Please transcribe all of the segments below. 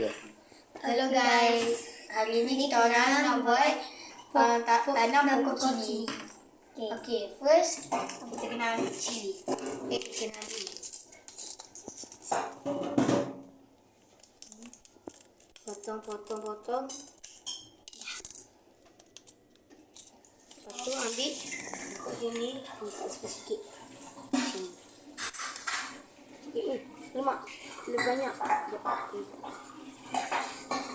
juga. Hello guys, hari ni kita orang nak buat uh, ta- tanam pokok cili. Okay. Okay, first kita kena ambil cili. Eh, kita kena ambil. Potong, potong, potong. Lepas tu ambil pokok sini, letak sikit-sikit. Sini. Eh, eh, lemak. Lebih banyak. Sekejap. Okay.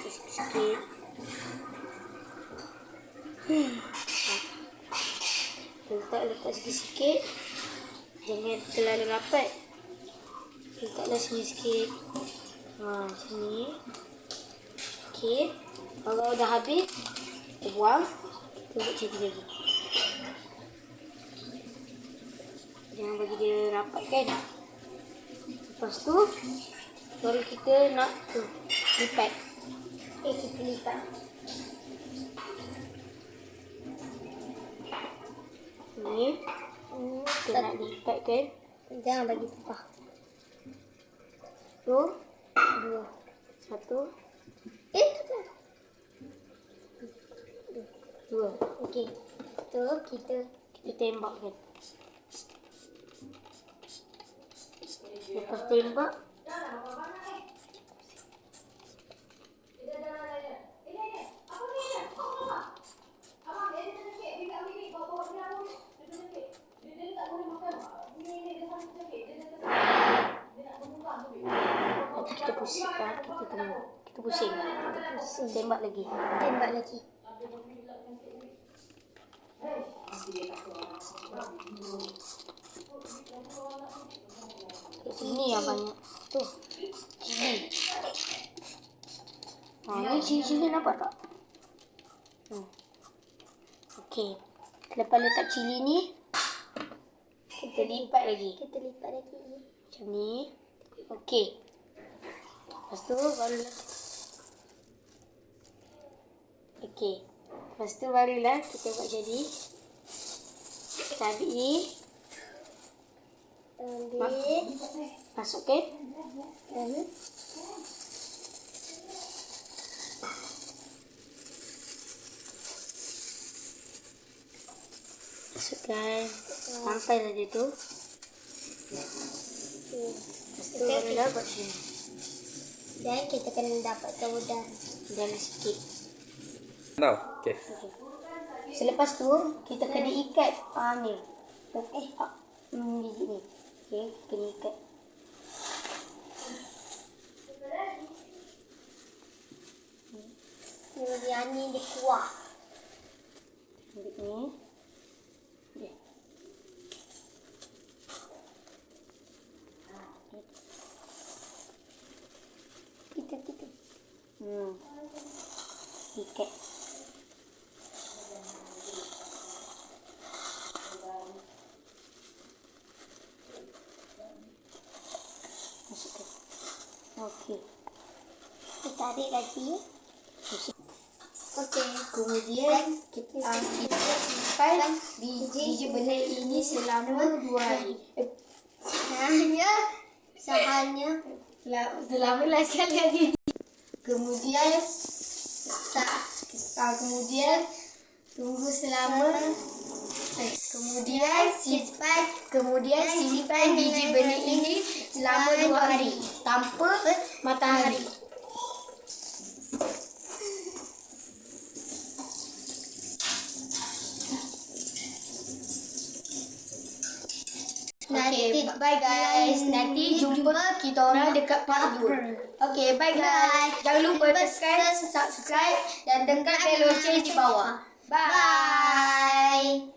Sikit-sikit. Hmm. Letak letak sikit-sikit. Jangan terlalu rapat. Letaklah sini sikit. Ha, sini. Okey. Kalau dah habis, kita buang. Macam ni lagi. Jangan bagi dia rapat kan. Lepas tu, baru kita nak tu, lipat. Eh, kita lipat. Ni, Hmm, kita nak lipat kan. jangan bagi tumpah. Tu, Dua. satu, Eh, tu dua. Okey. Tu kita Kita tembak kan. Lepas tembak, nanti kita pusing. ah, Kita kena kita pusing. pusing. Tembak lagi. Tembak lagi. Kat sini yang banyak. Tu. Sini. Ha, ni cili-cili nampak tak? Hmm. Okey. Lepas letak cili ni, kita lipat lagi. Kita lipat lagi. Macam ni. Okey. Lepas tu barulah. Okey. Lepas tu barulah kita buat jadi. Kita ambil. Masukkan. Masukkan. Sampai saja tu. Lepas tu barulah buat sini. Dan kita kena dapatkan udang. Dalam sikit. Now, okay. Selepas tu, kita kena ikat uh, ni. Eh, ah, hmm, biji ni. Okay, kena ikat. Kemudian ni dia kuah. Ambil ni. Okay. Kita kita. Hmm. Masukkan. Okey. Kita tarik lagi. Okey, kemudian kita kita simpan biji, biji benih ini selama dua hari. Hanya sahanya sel- selama lah sekali lagi. Kemudian tak kemudian tunggu selama eh, kemudian simpan kemudian simpan biji benih ini selama dua hari tanpa matahari. Okay, bye guys. Nanti jumpa kita orang dekat part 2. Okay, bye guys. Jangan lupa tekan subscribe dan tekan bell loceng di bawah. Bye.